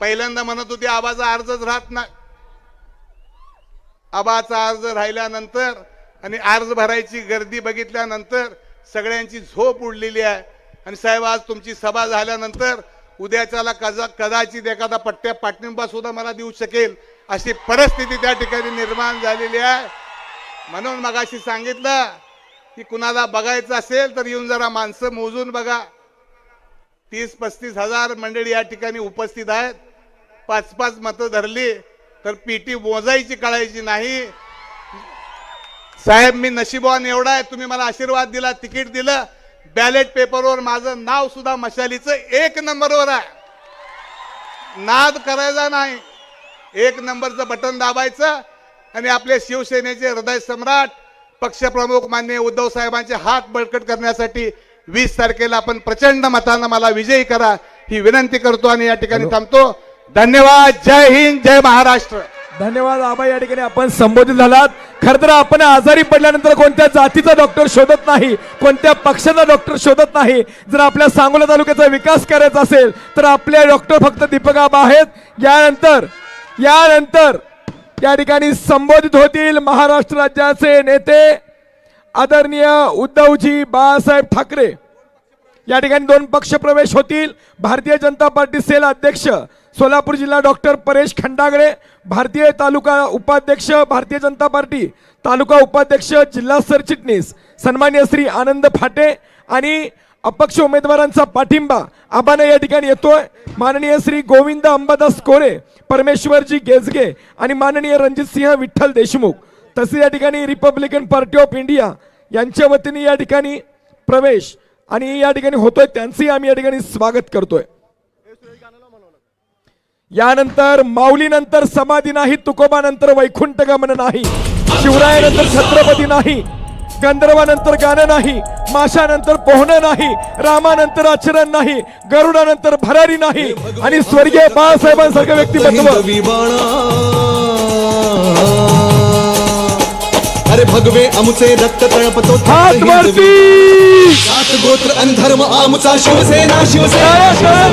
पहिल्यांदा म्हणत होती आबाचा अर्जच राहत नाही. आबाचा अर्ज राहिल्यानंतर आणि अर्ज भरायची गर्दी बघितल्यानंतर सगळ्यांची झोप उडलेली आहे. आणि साहेब आज तुमची सभा झाल्यानंतर उद्याच्याला कदा कदाचित एखादा पट्ट्या पाठिंबा सुद्धा मला देऊ शकेल. अशी परिस्थिती त्या ठिकाणी निर्माण झालेली आहे. म्हणून मगाशी सांगितलं की कुणाला बघायचं असेल तर येऊन जरा माणसं मोजून बघा. तीस पस्तीस हजार मंडळी या ठिकाणी उपस्थित आहेत. पाच पाच मतं धरली तर पीटी मोजायची कळायची नाही. साहेब मी नशिबवान एवढा आहे तुम्ही मला आशीर्वाद दिला तिकीट दिलं. बॅलेट पेपरवर माझं नाव सुद्धा मशालीचं एक नंबरवर आहे. नाद करायचा नाही. एक नंबरचं बटन दाबायचं आणि आपले शिवसेनेचे हृदय सम्राट पक्षप्रमुख मान्य उद्धव साहेबांचे हात बळकट करण्यासाठी वीस तारखेला आपण प्रचंड मतानं मला विजयी करा ही विनंती करतो आणि या ठिकाणी थांबतो. धन्यवाद जय हिंद जय महाराष्ट्र. धन्यवाद आबा या ठिकाणी आपण संबोधित झालात. खरं तर आपण आजारी पडल्यानंतर कोणत्या जातीचा डॉक्टर शोधत नाही कोणत्या पक्षाचा डॉक्टर शोधत नाही जर आपल्या सांगोला तालुक्याचा विकास करायचा असेल तर आपले डॉक्टर फक्त दीपक आबा आहेत. यानंतर यानंतर या ठिकाणी संबोधित होतील महाराष्ट्र राज्याचे नेते आदरणीय उद्धवजी बाळासाहेब ठाकरे. या ठिकाणी दोन पक्ष प्रवेश होतील. भारतीय जनता पार्टी सेल अध्यक्ष सोलापूर जिल्हा डॉक्टर परेश खंडागळे भारतीय तालुका उपाध्यक्ष भारतीय जनता पार्टी तालुका उपाध्यक्ष जिल्हा सरचिटणीस सन्मान्य श्री आनंद फाटे आणि अपक्ष उमेदवारांचा पाठिंबा आबाने या ठिकाणी येतोय. माननीय श्री गोविंद अंबादास कोरे परमेश्वरजी गेजगे आणि माननीय रणजितसिंह विठ्ठल देशमुख तसे या ठिकाणी रिपब्लिकन पार्टी ऑफ इंडिया यांच्या वतीने या ठिकाणी प्रवेश आणि या ठिकाणी होतोय. त्यांचंही आम्ही या ठिकाणी स्वागत करतोय. यानंतर माऊलीनंतर समाधी नाही तुकोबानंतर वैकुंठ गमन नाही शिवरायानंतर छत्रपती नाही गंधर्वानंतर गाणं नाही माशानंतर पोहणं नाही रामानंतर आचरण नाही गरुडानंतर भरारी नाही आणि स्वर्गीय बाळासाहेबांसारखं व्यक्तिमत्व. अरे भगवे आमुचे रक्त तळपतो हात वरती. जात गोत्र आणि धर्म आमचा शिवसेना शिवसेना.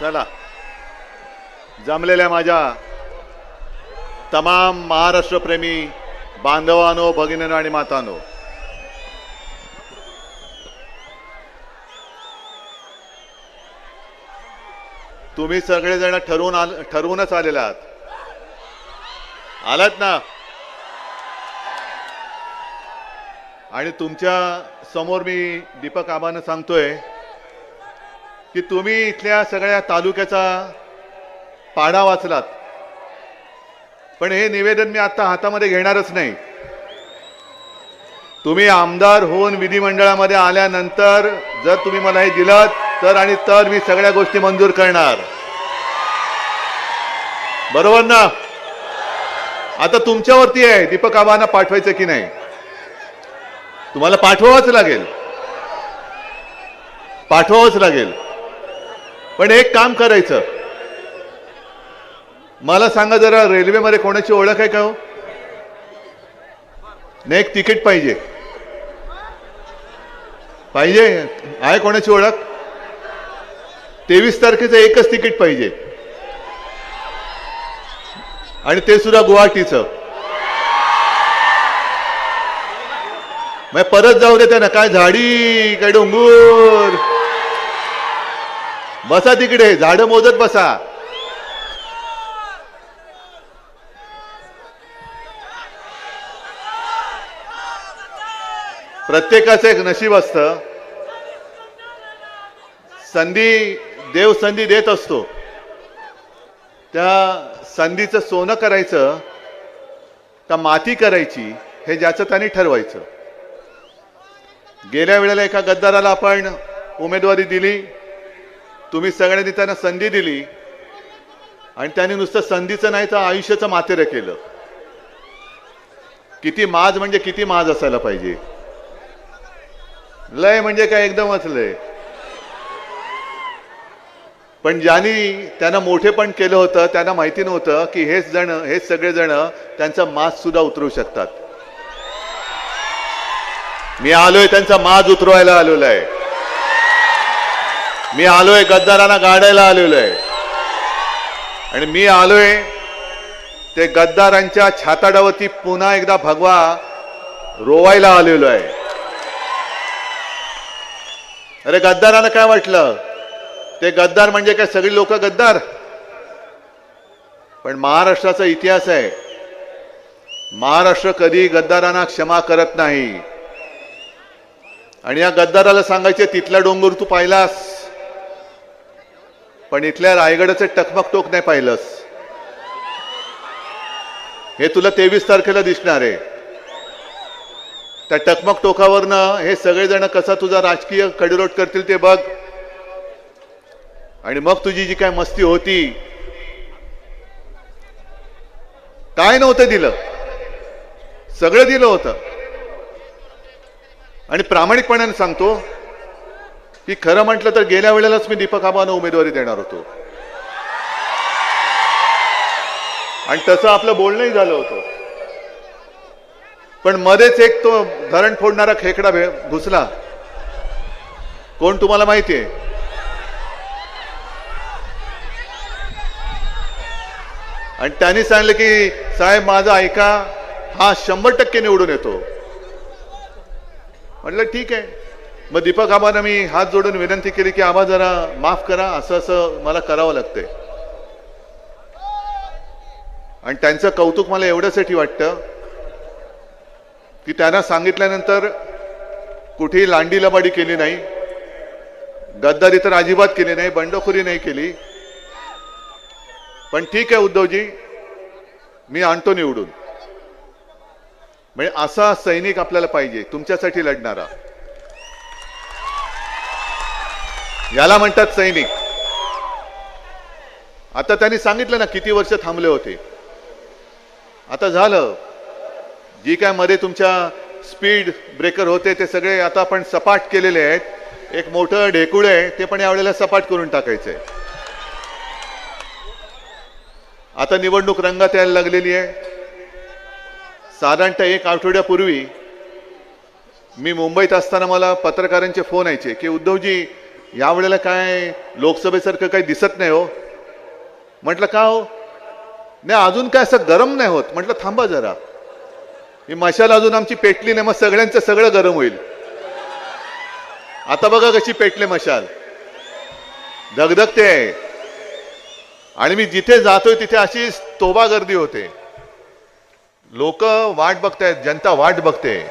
चला. जमलेल्या माझ्या तमाम महाराष्ट्रप्रेमी बांधवानो भगिनीनो आणि मातानो. तुम्ही सगळेजण ठरवून आल ठरवूनच आलेला आहात. आलात ना? आणि तुमच्यासमोर मी दीपक आबानं सांगतोय की तुम्ही इथल्या सगळ्या तालुक्याचा पाढा वाचलात. पण हे निवेदन मी आता हातामध्ये घेणारच नाही. तुम्ही आमदार होऊन विधिमंडळामध्ये आल्यानंतर जर तुम्ही मला हे दिलं तर आणि तर मी सगळ्या गोष्टी मंजूर करणार. बरोबर ना? आता तुमच्यावरती आहे दीपक आबांना पाठवायचं की नाही? तुम्हाला पाठवावंच लागेल. पाठवावंच लागेल. पण एक काम करायचं. मला सांगा जरा रेल्वेमध्ये कोणाची ओळख आहे का हो? नाही एक तिकीट पाहिजे. पाहिजे? आहे कोणाची ओळख? तेवीस तारखेचं एकच तिकीट पाहिजे. आणि ते सुद्धा गुवाहाटीचं. मग परत जाऊ दे त्यांना. काय झाडी काय डोंगूर? बसा तिकडे झाडं मोजत बसा. प्रत्येकाचं एक नशीब असतं. संधी देव संधी देत असतो. त्या संधीचं सोनं करायचं का माती करायची हे ज्याचं त्यांनी ठरवायचं. गेल्या वेळेला एका गद्दाराला आपण उमेदवारी दिली. तुम्ही सगळ्यांनी त्यांना संधी दिली आणि त्यांनी नुसतं संधीचं नाही तर आयुष्याचं मातेरं केलं. किती माज म्हणजे किती माज असायला पाहिजे. लय म्हणजे काय एकदमच लय. पण ज्यांनी त्यांना मोठेपण केलं होतं त्यांना माहिती नव्हतं की हेच जण हेच सगळे जण त्यांचा माज सुद्धा उतरवू शकतात. मी आलोय त्यांचा माज उतरवायला आलेलो आहे. मी आलोय गद्दारांना गाडायला आलेलो आहे आणि मी आलोय ते गद्दारांच्या छाताडावरती पुन्हा एकदा भगवा रोवायला आलेलो आहे अरे गद्दारानं काय वाटलं? ते गद्दार म्हणजे काय सगळी लोक गद्दार? पण महाराष्ट्राचा इतिहास आहे. महाराष्ट्र कधी गद्दारांना क्षमा करत नाही. आणि या गद्दाराला सांगायचे तिथला डोंगर तू पाहिलास? पण इथल्या रायगडाचं टकमक टोक नाही पाहिलंस. हे तुला तेवीस तारखेला दिसणार आहे. त्या टकमक टोकावरनं हे सगळेजण कसा तुझा राजकीय कडिरोट करतील ते बघ. आणि मग तुझी जी काय मस्ती होती काय नव्हतं दिलं. सगळं दिलं होतं. आणि प्रामाणिकपणाने सांगतो की खरं म्हटलं तर गेल्या वेळेलाच मी दीपक आबांना उमेदवारी देणार होतो. आणि तसं आपलं बोलणंही झालं होतं. पण मध्येच एक तो धरण फोडणारा खेकडा भे- घुसला. कोण तुम्हाला माहिती आहे? आणि त्यांनी सांगितलं की साहेब माझा ऐका हा शंभर टक्के निवडून येतो. म्हटलं ठीक आहे. मग दीपक आबांना मी हात जोडून विनंती केली की आबा जरा माफ करा असं असं मला करावं लागतंय. आणि त्यांचं कौतुक मला एवढ्यासाठी वाटतं की त्यांना सांगितल्यानंतर कुठेही लांडी लबाडी केली नाही गद्दारी तर अजिबात केली नाही बंडखोरी नाही केली. पण ठीक आहे उद्धवजी मी आणतो निवडून. म्हणजे असा सैनिक आपल्याला पाहिजे तुमच्यासाठी लढणारा. याला म्हणतात सैनिक. आता त्यांनी सांगितलं ना किती वर्ष थांबले होते. आता झालं. जी काय मध्ये तुमच्या स्पीड ब्रेकर होते ते सगळे आता आपण सपाट केलेले आहेत. एक मोठं ढेकुळ आहे ते पण यावेळेला सपाट करून टाकायचंय. आता निवडणूक रंगात यायला लागलेली आहे. साधारणतः एक आठवड्यापूर्वी मी मुंबईत असताना मला पत्रकारांचे फोन यायचे की उद्धवजी यावेळेला काय लोकसभेसारखं काही दिसत नाही हो. म्हटलं का हो? नाही अजून काय असं गरम नाही होत. म्हटलं थांबा जरा. ही मशाल अजून आमची पेटली नाही मग सगळ्यांचं सगळं गरम होईल. आता बघा कशी पेटले मशाल. धगधगते. आहे आणि मी जिथे जातोय तिथे अशी तोबा गर्दी होते. लोक वाट बघतायत जनता वाट बघते.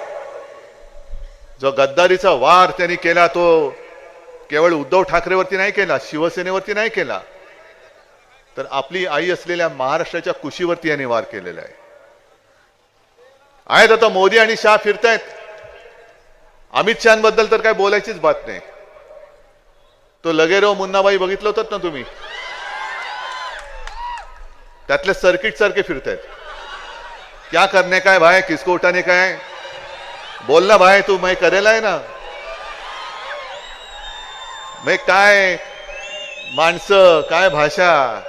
जो गद्दारीचा वार त्यांनी केला तो केवळ उद्धव ठाकरेवरती नाही केला शिवसेनेवरती नाही केला. तर आपली आई असलेल्या महाराष्ट्राच्या कुशीवरती यांनी वार केलेला आहे. आहेत आता मोदी आणि शाह फिरतायत. अमित शहाबद्दल तर काय बोलायचीच बात नाही. तो लगेरो मुन्नाबाई बघितलं होतात ना तुम्ही? त्यातले सर्किट सारखे फिरतायत. क्या करणे काय भाय किसको उठाने काय बोल ना भाय तू मै करेला आहे ना? मैं काय माणसं काय भाषा?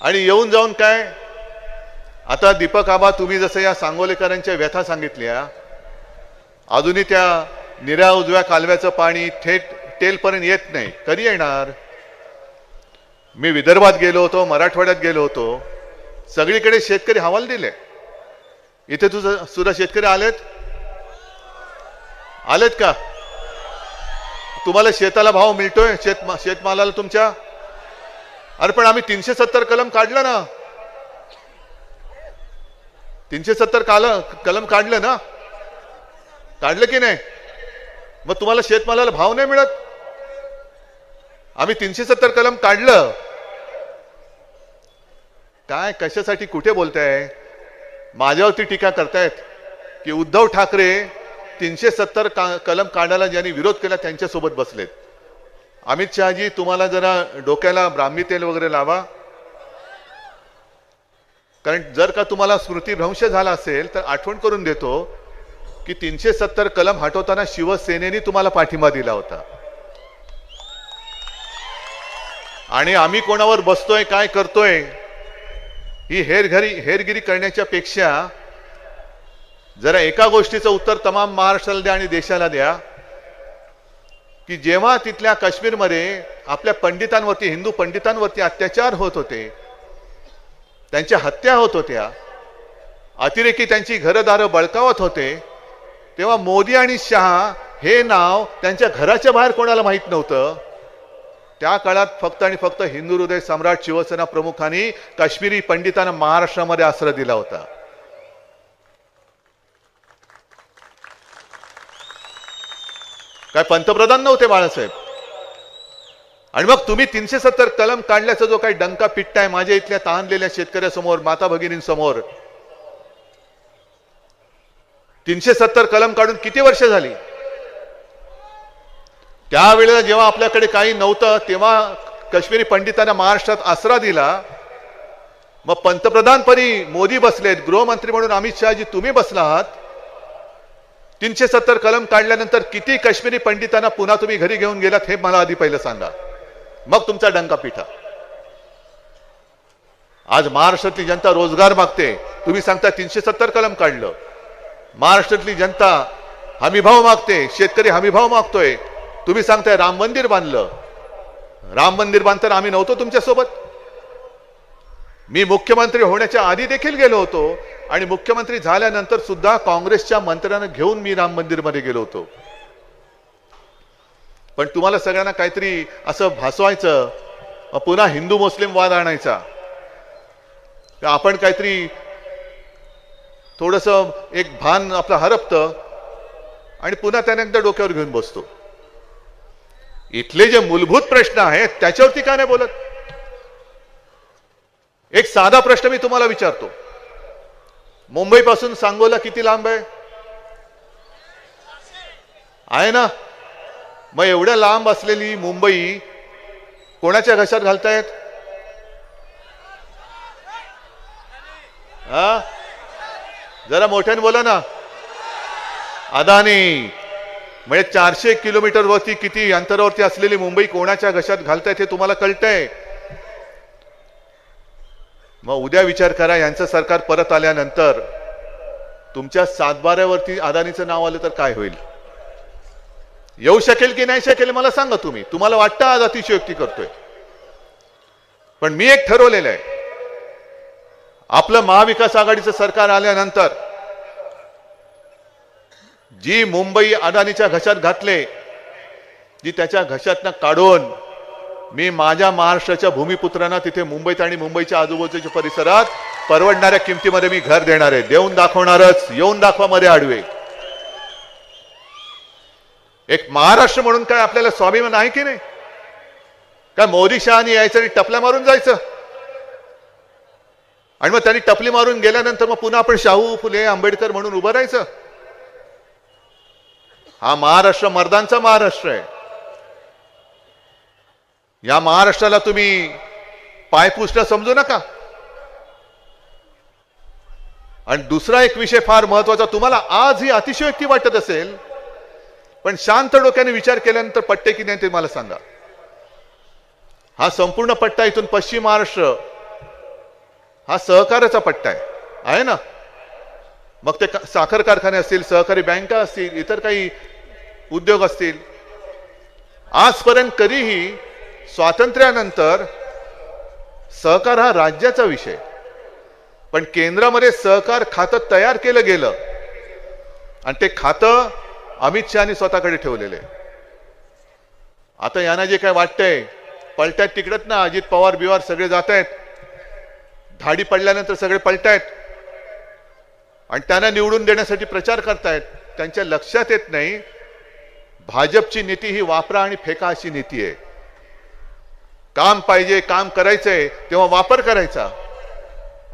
आणि येऊन जाऊन काय? आता दीपक आबा तुम्ही जसं या सांगोलेकरांच्या व्यथा सांगितल्या अजूनही त्या निऱ्या उजव्या कालव्याचं पाणी थेट टेलपर्यंत येत नाही. कधी येणार? मी विदर्भात गेलो होतो मराठवाड्यात गेलो होतो. सगळीकडे शेतकरी हवाल दिले. इथे तुझं सुद्धा शेतकरी आलेत? आलेत का? तुम्हाला शेताला भाव मिळतोय शेत शेतमालाला तुमच्या? अरे पण आम्ही तीनशे सत्तर कलम काढलं ना. तीनशे सत्तर काल कलम काढलं ना. काढलं की नाही? मग तुम्हाला शेतमालाला भाव नाही मिळत? आम्ही तीनशे सत्तर कलम काढलं. काय कशासाठी कुठे बोलताय? माझ्यावरती टीका करतायत की उद्धव ठाकरे तीनशे सत्तर का कलम काढायला ज्यांनी विरोध केला त्यांच्यासोबत बसलेत. अमित शहाजी तुम्हाला जरा डोक्याला ब्राह्मी तेल वगैरे लावा. कारण जर का तुम्हाला स्मृतीभ्रंश झाला असेल तर आठवण करून देतो की तीनशे सत्तर कलम हटवताना शिवसेनेने तुम्हाला पाठिंबा दिला होता. आणि आम्ही कोणावर बसतोय काय करतोय ही हेरघरी हेरगिरी करण्याच्या पेक्षा जरा एका गोष्टीचं उत्तर तमाम महाराष्ट्राला द्या आणि देशाला द्या की जेव्हा तिथल्या काश्मीरमध्ये आपल्या पंडितांवरती हिंदू पंडितांवरती अत्याचार होत होते त्यांच्या हत्या होत होत्या अतिरेकी त्यांची घरदारं बळकावत होते तेव्हा मोदी आणि शहा हे नाव त्यांच्या घराच्या बाहेर कोणाला माहीत नव्हतं? त्या काळात फक्त आणि फक्त हिंदू हृदय सम्राट शिवसेना प्रमुखांनी काश्मीरी पंडितांना महाराष्ट्रामध्ये आश्रय दिला होता. काय पंतप्रधान नव्हते बाळासाहेब. आणि मग तुम्ही तीनशे सत्तर कलम काढल्याचा जो काही डंका पिट्टाय माझ्या इथल्या तहानलेल्या शेतकऱ्यासमोर माता भगिनींसमोर तीनशे सत्तर कलम काढून किती वर्ष झाली? त्यावेळेला जेव्हा आपल्याकडे काही नव्हतं तेव्हा काश्मीरी पंडितांना महाराष्ट्रात आसरा दिला. मग पंतप्रधानपदी मोदी बसलेत गृहमंत्री म्हणून अमित शहाजी तुम्ही बसला आहात तीनशे सत्तर कलम काढल्यानंतर किती काश्मीरी पंडितांना पुन्हा तुम्ही घरी घेऊन गेलात हे मला आधी पहिलं सांगा. मग तुमचा डंका पिठा. आज महाराष्ट्रातली जनता रोजगार मागते. तुम्ही सांगता तीनशे सत्तर कलम काढलं. महाराष्ट्रातली जनता हमीभाव मागते. शेतकरी हमीभाव मागतोय. तुम्ही सांगताय राम मंदिर बांधलं. राम मंदिर बांधताना आम्ही नव्हतो तुमच्यासोबत. मी मुख्यमंत्री होण्याच्या आधी देखील गेलो होतो आणि मुख्यमंत्री झाल्यानंतर सुद्धा काँग्रेसच्या मंत्र्यांना घेऊन मी राम मंदिरमध्ये गेलो होतो. पण तुम्हाला सगळ्यांना काहीतरी असं भासवायचं पुन्हा हिंदू मुस्लिम वाद आणायचा. आपण काहीतरी थोडस एक भान आपलं हरपतं आणि पुन्हा त्याने एकदा डोक्यावर घेऊन बसतो. इथले जे मूलभूत प्रश्न आहेत त्याच्यावरती का नाही बोलत? एक साधा प्रश्न मी तुम्हाला विचारतो. मुंबईपासून सांगोला किती लांब आहे? आहे ना? मग एवढ्या लांब असलेली मुंबई कोणाच्या घशात घालतायत? हा? जरा मोठ्याने बोला ना. अदानी म्हणजे चारशे किलोमीटर वरती किती अंतरावरती असलेली मुंबई कोणाच्या घशात घालतायत हे तुम्हाला कळतंय? मग उद्या विचार करा यांचं सरकार परत आल्यानंतर तुमच्या सातबाऱ्यावरती अदानीचं नाव आलं तर काय होईल? येऊ शकेल की नाही शकेल मला सांगा तुम्ही. तुम्हाला वाटतं आज अतिशयोक्ती करतोय. पण मी एक ठरवलेलं आहे. आपलं महाविकास आघाडीचं सरकार आल्यानंतर जी मुंबई अदानीच्या घशात घातले जी त्याच्या घशातनं काढून मी माझ्या महाराष्ट्राच्या भूमिपुत्रांना तिथे मुंबईत आणि मुंबईच्या आजूबाजूच्या परिसरात परवडणाऱ्या किमतीमध्ये मी घर देणार आहे. देऊन दाखवणारच. येऊन दाखवा मध्ये आडवे. एक महाराष्ट्र म्हणून काय आपल्याला स्वाभिमान आहे की नाही? काय मोदी शहानी यायचं आणि टपल्या मारून जायचं? आणि मग त्यांनी टपली मारून गेल्यानंतर मग पुन्हा आपण शाहू फुले आंबेडकर म्हणून उभं राहायचं? हा महाराष्ट्र मर्दांचा महाराष्ट्र आहे. या महाराष्ट्राला तुम्ही पायपुष्ट समजू नका. आणि दुसरा एक विषय फार महत्त्वाचा तुम्हाला आज ही अतिशयोक्ती वाटत असेल पण शांत डोक्याने विचार केल्यानंतर पट्टे की नाही ते मला सांगा. हा संपूर्ण पट्टा इथून पश्चिम महाराष्ट्र हा सहकार्याचा पट्टा आहे. आहे ना? मग ते का- साखर कारखाने असतील सहकारी बँका असतील इतर काही उद्योग असतील आजपर्यंत कधीही स्वातंत्र्यानंतर सहकार हा राज्याचा विषय. पण केंद्रामध्ये सहकार खातं तयार केलं गेलं आणि ते खातं अमित शहानी स्वतःकडे ठेवलेलं. आहे आता यांना जे काय वाटतंय पलट्यात तिकडत ना अजित पवार बिवार सगळे जात आहेत. धाडी पडल्यानंतर सगळे पलटायत. आणि त्यांना निवडून देण्यासाठी प्रचार करतायत. त्यांच्या लक्षात येत नाही भाजपची नीती ही वापरा आणि फेका अशी नीती आहे. काम पाहिजे काम करायचंय तेव्हा वापर करायचा.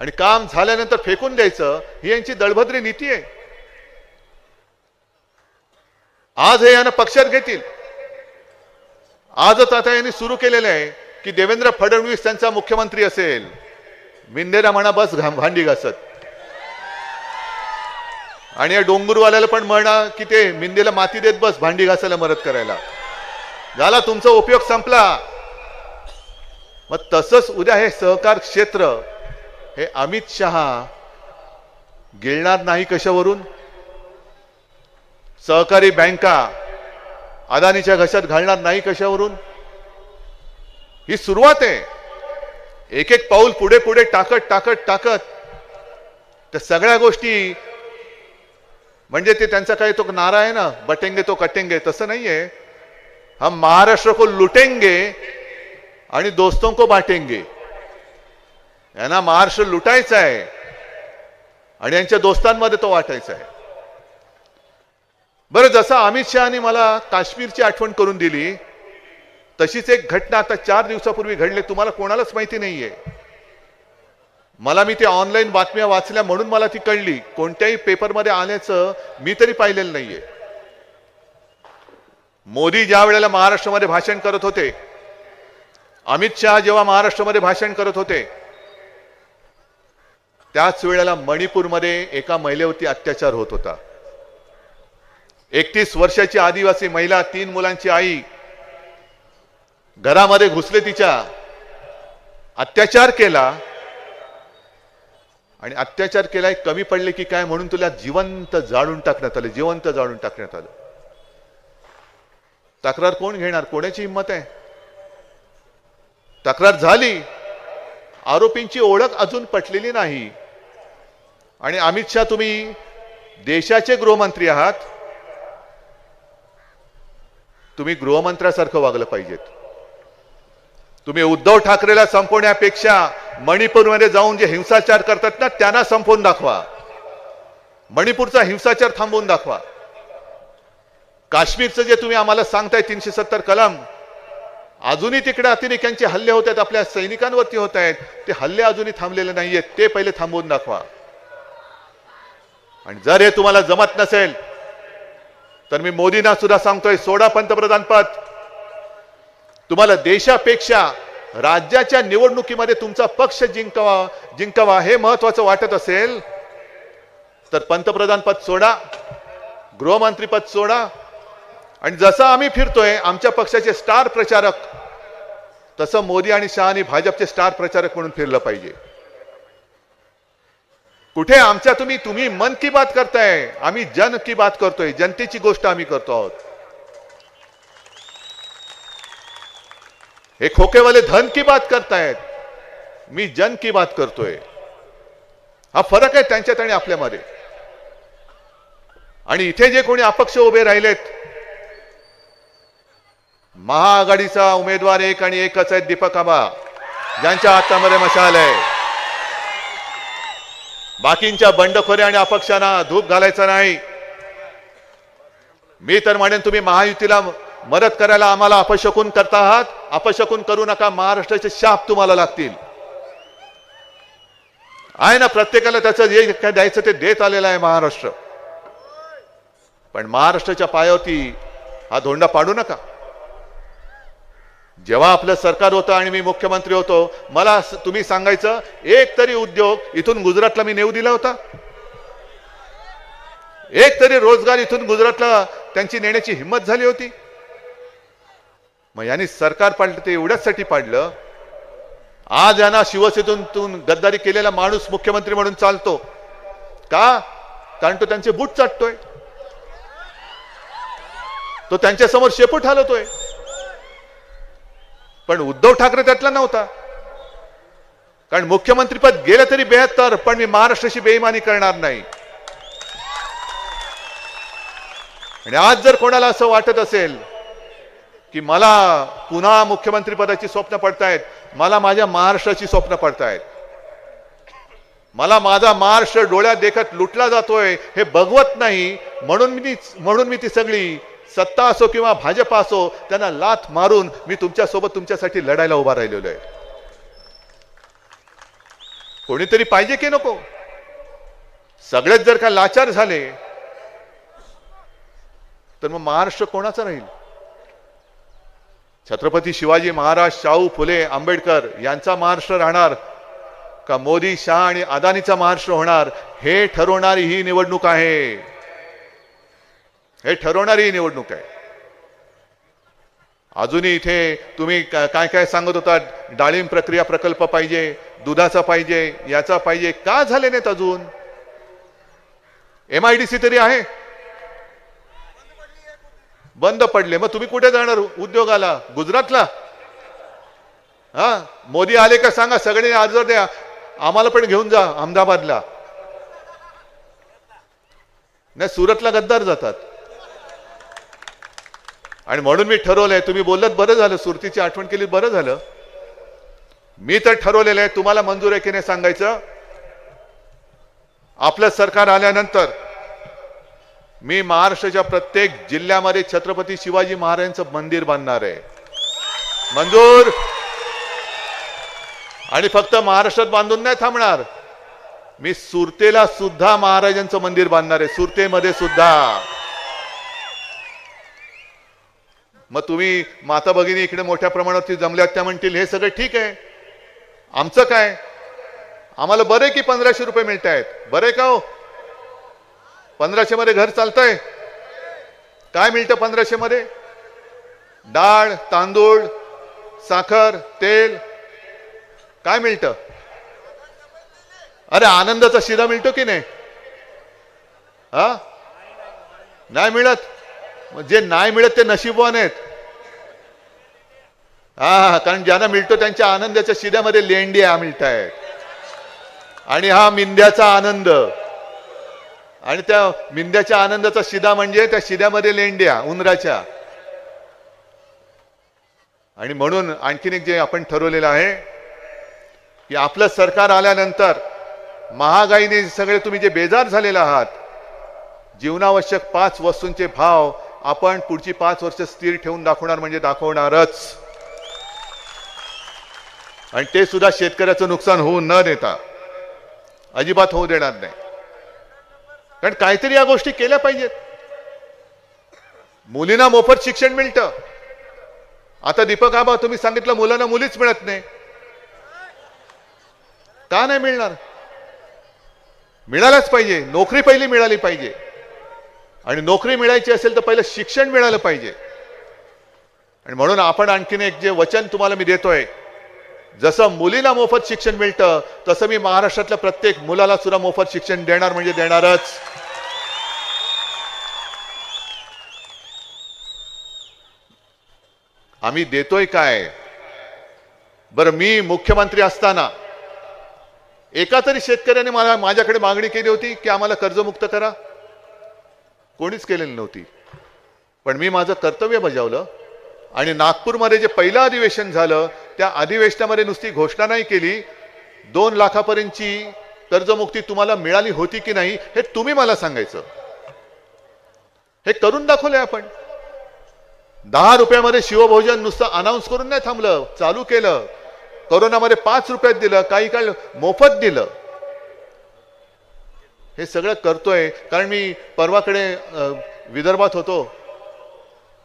आणि काम झाल्यानंतर फेकून द्यायचं ही यांची दळभद्री नीती आहे. आज हे यानं पक्षात घेतील. आजच आता यांनी सुरू केलेलं आहे की देवेंद्र फडणवीस त्यांचा मुख्यमंत्री असेल. मिंदेरा म्हणा बस भांडी घासत. आणि या डोंगरवाल्याला पण म्हणा की ते मिंदेला माती देत बस भांडी घासायला मदत करायला. झाला तुमचा उपयोग संपला. मग तसंच उद्या हे सहकार क्षेत्र हे अमित शहा गिळणार नाही कशावरून? सहकारी बँका अदानीच्या घशात घालणार नाही कशावरून? ही सुरुवात आहे. एक एक पाऊल पुढे पुढे टाकत टाकत टाकत. त्या सगळ्या गोष्टी म्हणजे ते त्यांचा काही तो नारा आहे ना बटेंगे तो कटेंगे तसं नाहीये. हम महाराष्ट्र को लुटेंगे आणि दोस्तों को बांटेंगे. यांना महाराष्ट्र लुटायचा आहे. आणि यांच्या दोस्तांमध्ये तो वाटायचा आहे. बरं जसं अमित शहानी मला काश्मीरची आठवण करून दिली तशीच एक घटना आता चार दिवसापूर्वी घडली. तुम्हाला कोणालाच माहिती नाहीये. मला मी ते ऑनलाईन बातम्या वाचल्या म्हणून मला ती कळली. कोणत्याही पेपरमध्ये आल्याचं मी तरी पाहिलेलं नाहीये. मोदी ज्या वेळेला महाराष्ट्रामध्ये भाषण करत होते अमित शहा जेव्हा महाराष्ट्रामध्ये भाषण करत होते त्याच वेळेला मणिपूरमध्ये एका महिलेवरती अत्याचार होत होता. एकतीस वर्षाची आदिवासी महिला तीन मुलांची आई घरामध्ये घुसले तिच्या अत्याचार केला आणि अत्याचार केलाय कमी पडले की काय म्हणून तुला जिवंत जाळून टाकण्यात आलं जिवंत जाळून टाकण्यात आलं. तक्रार कोण घेणार? कोणाची हिंमत आहे? तक्रार झाली. आरोपींची ओळख अजून पटलेली नाही. आणि अमित शहा तुम्ही देशाचे गृहमंत्री आहात. तुम्ही गृहमंत्र्यासारखं वागलं पाहिजेत. तुम्ही उद्धव ठाकरेला संपवण्यापेक्षा मणिपूरमध्ये जाऊन जे हिंसाचार करतात ना त्यांना संपवून दाखवा. मणिपूरचा हिंसाचार थांबवून दाखवा. काश्मीरचं जे तुम्ही आम्हाला सांगताय तीनशे सत्तर कलम अजूनही तिकडे अतिरेक्यांचे हल्ले होत आहेत आपल्या सैनिकांवरती होत आहेत. ते हल्ले अजूनही थांबलेले नाहीयेत ते पहिले थांबवून दाखवा. आणि जर हे तुम्हाला जमत नसेल तर मी मोदींना सुद्धा सांगतोय सोडा पंतप्रधान पद. तुम्हाला देशापेक्षा राज्याच्या निवडणुकीमध्ये तुमचा पक्ष जिंकावा जिंकावा हे महत्वाचं वाटत असेल तर पंतप्रधान पद सोडा गृहमंत्री पद सोडा आणि जसं आम्ही फिरतोय आमच्या पक्षाचे स्टार प्रचारक तसं मोदी आणि शहानी भाजपचे स्टार प्रचारक म्हणून फिरलं पाहिजे. कुठे आमच्या तुम्ही तुम्ही मन की बात करताय आम्ही जन की बात करतोय जनतेची गोष्ट आम्ही करतो आहोत. हे खोकेवाले धन की बात करतायत मी जन की बात करतोय. हा फरक आहे त्यांच्यात आणि आपल्यामध्ये. आणि इथे जे कोणी अपक्ष उभे राहिलेत महाआघाडीचा उमेदवार एक आणि एकच आहे दीपक आबा. ज्यांच्या हातामध्ये मशाल आहे. बाकींच्या बंडखोरी आणि अपक्षांना धूप घालायचा नाही. मी तर म्हणेन तुम्ही महायुतीला मदत करायला आम्हाला अपशकून करता आहात. अपशकून करू नका महाराष्ट्राचे शाप तुम्हाला लागतील. आहे ना प्रत्येकाला त्याचं जे काय द्यायचं ते देत आलेलं आहे महाराष्ट्र. पण महाराष्ट्राच्या पायावरती हा धोंडा पाडू नका. जेव्हा आपलं सरकार होतं आणि मी मुख्यमंत्री होतो मला तुम्ही सांगायचं एक तरी उद्योग इथून गुजरातला मी नेऊ दिला होता. एक तरी रोजगार इथून गुजरातला त्यांची नेण्याची हिंमत झाली होती. मग यांनी सरकार पाडलं ते एवढ्याचसाठी पाडलं. आज यांना शिवसेनेतून गद्दारी केलेला माणूस मुख्यमंत्री म्हणून चालतो. का? कारण तो त्यांचे बूट चाटतोय. तो त्यांच्यासमोर शेपूट हलवतोय पण उद्धव ठाकरे त्यातला नव्हता. कारण मुख्यमंत्रीपद गेलं तरी बेहत्तर पण मी महाराष्ट्राची बेईमानी करणार नाही. आणि आज जर कोणाला असं वाटत असेल की मला पुन्हा मुख्यमंत्री पदाची स्वप्न पडतायत मला माझ्या महाराष्ट्राची स्वप्न पडतायत मला माझा महाराष्ट्र डोळ्यात देखत लुटला जातोय हे बघवत नाही म्हणून मी म्हणून मी ती सगळी सत्ता असो किंवा भाजप असो त्यांना लाथ मारून मी तुमच्यासोबत तुमच्यासाठी लढायला उभा राहिलेलो आहे. कोणीतरी पाहिजे की नको? सगळेच जर का लाचार झाले तर मग महाराष्ट्र कोणाचा राहील? छत्रपती शिवाजी महाराज शाहू फुले आंबेडकर यांचा महाराष्ट्र राहणार का मोदी शाह आणि अदानीचा महाराष्ट्र होणार? हे ठरवणारी ही निवडणूक आहे. हे ठरवणारी ही निवडणूक आहे. अजूनही इथे तुम्ही काय काय सांगत होता डाळिंब प्रक्रिया प्रकल्प पाहिजे दुधाचा पाहिजे याचा पाहिजे का झाले नाहीत अजून? एमआयडीसी तरी आहे? बंद पडले. मग तुम्ही कुठे जाणार उद्योगाला? गुजरातला? हा? मोदी आले का सांगा सगळे अर्ज द्या. आम्हाला पण घेऊन जा अहमदाबादला. नाही सुरतला गद्दार जातात. आणि म्हणून मी ठरवलंय तुम्ही बोलत बरं झालं सुरतीची आठवण केली बरं झालं. मी तर ठरवलेलं आहे तुम्हाला मंजूर आहे की नाही सांगायचं आपलं सरकार आल्यानंतर मी महाराष्ट्राच्या प्रत्येक जिल्ह्यामध्ये छत्रपती शिवाजी महाराजांचं मंदिर बांधणार आहे. मंजूर! आणि फक्त महाराष्ट्रात बांधून नाही थांबणार मी सुरतेला सुद्धा महाराजांचं मंदिर बांधणार आहे सुरतेमध्ये सुद्धा. मग तुम्ही माता भगिनी इकडे मोठ्या प्रमाणावरती जमल्यात त्या म्हणतील हे सगळं ठीक आहे. आमचं काय? आम्हाला बरे की पंधराशे रुपये मिळत आहेत? बरे का हो? पंधराशे मध्ये घर चालतंय. काय मिळतं पंधराशे मध्ये? डाळ तांदूळ साखर तेल. काय मिळतं? अरे आनंदाचा शिरा मिळतो की नाही? हा? नाही मिळत? जे नाही मिळत ते नशीबवान आहेत. हा कारण ज्यांना मिळतो त्यांच्या आनंदाच्या शिद्यामध्ये लेंड्या मिळतायत. आणि हा मिंद्याचा आनंद. आणि त्या मिंद्याच्या आनंदाचा शिदा म्हणजे त्या शिद्यामध्ये लेंड्या उंदराच्या. आणि म्हणून आणखीन एक जे आपण ठरवलेलं आहे की आपलं सरकार आल्यानंतर महागाईने सगळे तुम्ही जे बेजार झालेले आहात जीवनावश्यक पाच वस्तूंचे भाव आपण पुढची पाच वर्ष स्थिर ठेवून दाखवणार म्हणजे दाखवणारच. आणि ते सुद्धा शेतकऱ्याचं नुकसान होऊ न देता अजिबात होऊ देणार नाही. कारण काहीतरी या गोष्टी केल्या पाहिजेत. मुलींना मोफत शिक्षण मिळतं. आता दीपक आबा तुम्ही सांगितलं मुलांना मुलीच मिळत नाही. का नाही मिळणार? मिळालाच पाहिजे. नोकरी पहिली मिळाली पाहिजे. आणि नोकरी मिळायची असेल तर पहिलं शिक्षण मिळालं पाहिजे. आणि म्हणून आपण आणखीन एक जे वचन तुम्हाला मी देतोय जसं मुलीला मोफत शिक्षण मिळतं तसं मी महाराष्ट्रातल्या प्रत्येक मुलाला सुद्धा मोफत शिक्षण देणार म्हणजे देणारच. आम्ही देतोय काय? बरं मी मुख्यमंत्री असताना एका तरी शेतकऱ्याने मला माझ्याकडे मागणी केली होती की आम्हाला कर्जमुक्त करा. कोणीच केलेली नव्हती. पण मी माझं कर्तव्य बजावलं. आणि नागपूरमध्ये जे पहिलं अधिवेशन झालं त्या अधिवेशनामध्ये नुसती घोषणा नाही केली. दोन लाखापर्यंतची कर्जमुक्ती तुम्हाला मिळाली होती की नाही हे तुम्ही मला सांगायचं. हे करून दाखवलंय आपण. दहा रुपयामध्ये शिवभोजन नुसतं अनाऊन्स करून नाही थांबलं चालू केलं. कोरोनामध्ये पाच रुपयात दिलं काही काळ मोफत दिलं. हे सगळं करतोय. कारण मी परवाकडे विदर्भात होतो.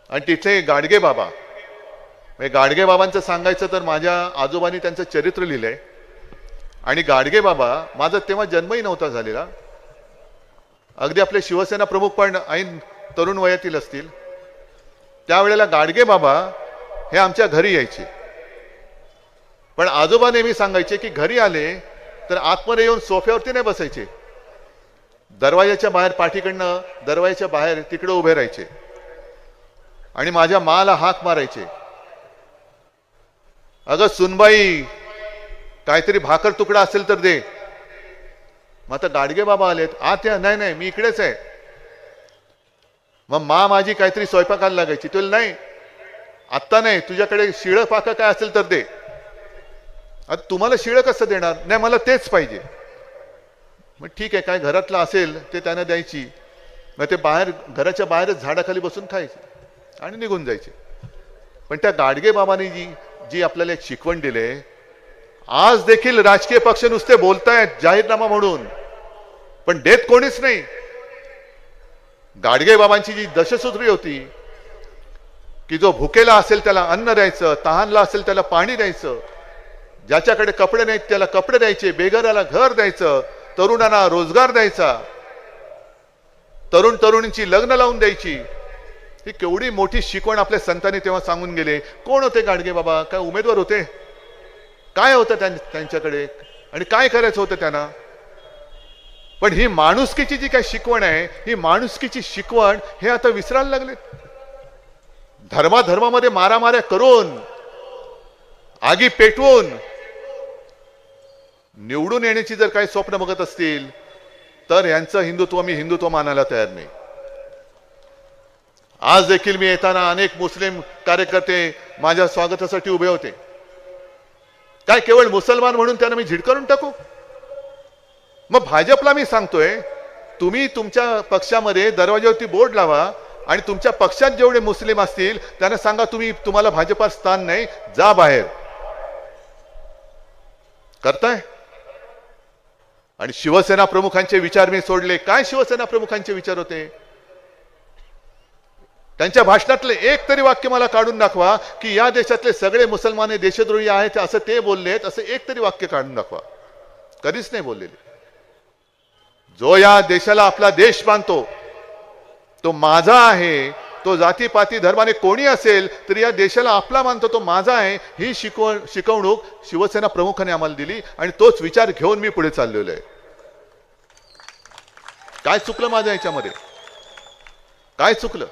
आणि तिथे गाडगे बाबा. म्हणजे गाडगे बाबांचं सांगायचं तर माझ्या आजोबांनी त्यांचं चरित्र लिहिलंय. आणि गाडगे बाबा माझा तेव्हा जन्मही नव्हता झालेला. अगदी आपले शिवसेना प्रमुख पण ऐन तरुण वयातील असतील. त्यावेळेला गाडगे बाबा हे आमच्या घरी यायचे. पण आजोबा नेहमी सांगायचे की घरी आले तर आतमध्ये येऊन सोफ्यावरती नाही बसायचे. दरवाजाच्या बाहेर पाठीकडनं दरवाजाच्या बाहेर तिकडे उभे राहायचे. आणि माझ्या माला हाक मारायचे. अगं सुनबाई काहीतरी भाकर तुकडा असेल तर दे. मग आता गाडगे बाबा आलेत. आत नाही नाही मी इकडेच आहे. मग मा माझी काहीतरी स्वयंपाकाला लागायची. तुला नाही आत्ता नाही तुझ्याकडे शिळं पाकं काय असेल तर दे. आता तुम्हाला शिळं कसं देणार? नाही मला तेच पाहिजे. मग ठीक आहे काय घरातलं असेल ते त्यांना द्यायची. मग ते बाहेर घराच्या बाहेरच झाडाखाली बसून खायचे. आणि निघून जायचे. पण त्या गाडगे बाबांनी जी जी आपल्याला एक शिकवण दिले आज देखील राजकीय पक्ष नुसते बोलतायत जाहीरनामा म्हणून. पण देत कोणीच नाही. गाडगे बाबांची जी दशसूत्री होती की जो भुकेला असेल त्याला अन्न द्यायचं तहानला असेल त्याला पाणी द्यायचं ज्याच्याकडे कपडे नाहीत त्याला कपडे द्यायचे बेघराला घर द्यायचं तरुणांना रोजगार द्यायचा तरुण तरुणींची लग्न लावून द्यायची ही केवढी मोठी शिकवण आपल्या संतांनी तेव्हा सांगून गेले. कोण होते गाडगे बाबा? काय उमेदवार होते? काय होतं त्यांच्याकडे? आणि काय करायचं होतं त्यांना? पण ही माणुसकीची जी काय शिकवण आहे ही माणुसकीची शिकवण हे आता विसरायला लागले. धर्माधर्मामध्ये मारामाऱ्या करून आगी पेटवून निवडून येण्याची जर काही स्वप्न बघत असतील तर यांचं हिंदुत्व मी हिंदुत्व मानायला तयार नाही. आज देखील मी येताना अनेक मुस्लिम कार्यकर्ते माझ्या स्वागतासाठी उभे होते. काय केवळ मुसलमान म्हणून त्यांना मी झिडकारून टाकू? मग भाजपला मी सांगतोय तुम्ही तुमच्या पक्षामध्ये दरवाज्यावरती बोर्ड लावा आणि तुमच्या पक्षात जेवढे मुस्लिम असतील त्यांना सांगा तुम्ही तुम्हाला भाजपात स्थान नाही जा बाहेर. करताय? आणि शिवसेना प्रमुखांचे विचार मी सोडले. काय शिवसेना प्रमुखांचे विचार होते? त्यांच्या भाषणातले एक तरी वाक्य मला काढून दाखवा की या देशातले सगळे मुसलमान हे देशद्रोही आहेत असं ते बोललेत असं एक तरी वाक्य काढून दाखवा. कधीच नाही बोललेले. जो या देशाला आपला देश मानतो तो माझा आहे तो जातीपाती धर्माने कोणी असेल तरी या देशाला आपला मानतो तो माझा आहे ही शिकवण शिकवणूक शिवसेना प्रमुखाने आम्हाला दिली आणि तोच विचार घेऊन मी पुढे चाललेलो आहे. काय चुकलं माझ्या याच्यामध्ये? काय चुकलं?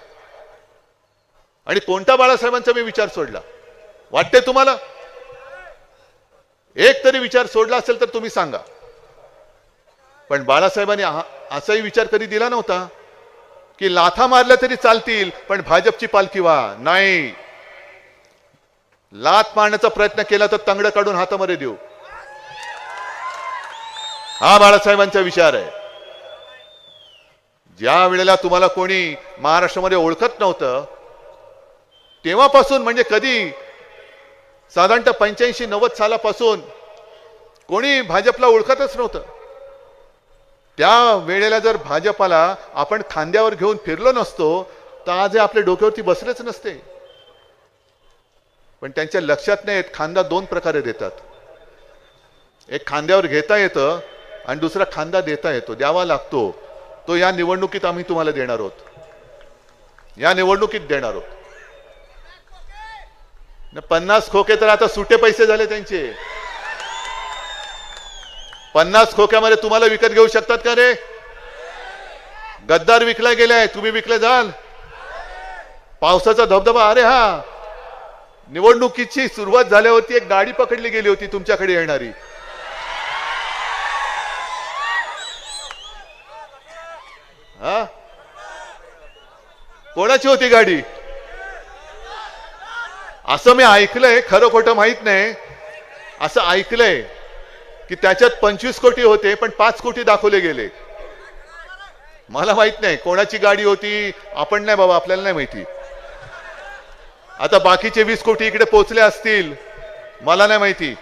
आणि कोणता बाळासाहेबांचा मी विचार सोडला? वाटते तुम्हाला? एक तरी विचार सोडला असेल तर तुम्ही सांगा. पण बाळासाहेबांनी असाही विचार कधी दिला नव्हता? की लाथा मारल्या तरी चालतील पण भाजपची पालखी व्हा नाही. लात मारण्याचा प्रयत्न केला तर तंगड काढून हातामध्ये देऊ. हा बाळासाहेबांचा विचार आहे. ज्या वेळेला तुम्हाला कोणी महाराष्ट्रामध्ये ओळखत नव्हतं तेव्हापासून म्हणजे कधी? साधारणतः पंच्याऐंशी नव्वद सालापासून कोणी भाजपला ओळखतच नव्हतं. त्या वेळेला जर भाजपाला आपण खांद्यावर घेऊन फिरलो नसतो तर आज हे आपल्या डोक्यावरती बसलेच नसते. पण त्यांच्या लक्षात नाही येत खांदा दोन प्रकारे देतात. एक खांद्यावर घेता येतं आणि दुसरा खांदा देता येतो. द्यावा लागतो. तो या निवडणुकीत आम्ही तुम्हाला देणार आहोत. या निवडणुकीत देणार आहोत. पन्नास खोके तर आता सुटे पैसे झाले त्यांचे. पन्नास खोक्यामध्ये तुम्हाला विकत घेऊ शकतात का रे? गद्दार विकला गेलाय तुम्ही विकले जाल. पावसाचा धबधबा अरे हा. निवडणुकीची सुरुवात झाल्यावरती एक गाडी पकडली गेली होती तुमच्याकडे येणारी. हा? कोणाची होती गाडी? असं मी ऐकलंय खरं खोटं माहीत नाही. असं ऐकलंय की त्याच्यात पंचवीस कोटी होते पण पाच कोटी दाखवले गेले. मला माहीत नाही कोणाची गाडी होती आपण नाही बाबा आपल्याला नाही माहिती. आता बाकीचे वीस कोटी इकडे पोहोचले असतील मला नाही माहिती.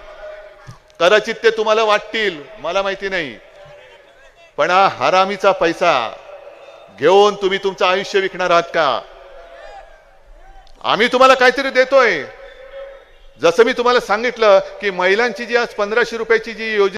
कदाचित ते तुम्हाला वाटतील मला माहिती नाही. पण हा हरामीचा पैसा घेऊन तुम्ही तुमचं आयुष्य विकणार आहात का? आम्ही तुम्हाला काहीतरी देतोय. जसं मी तुम्हाला सांगितलं की महिलांची जी आज पंधराशे रुपयाची जी योजना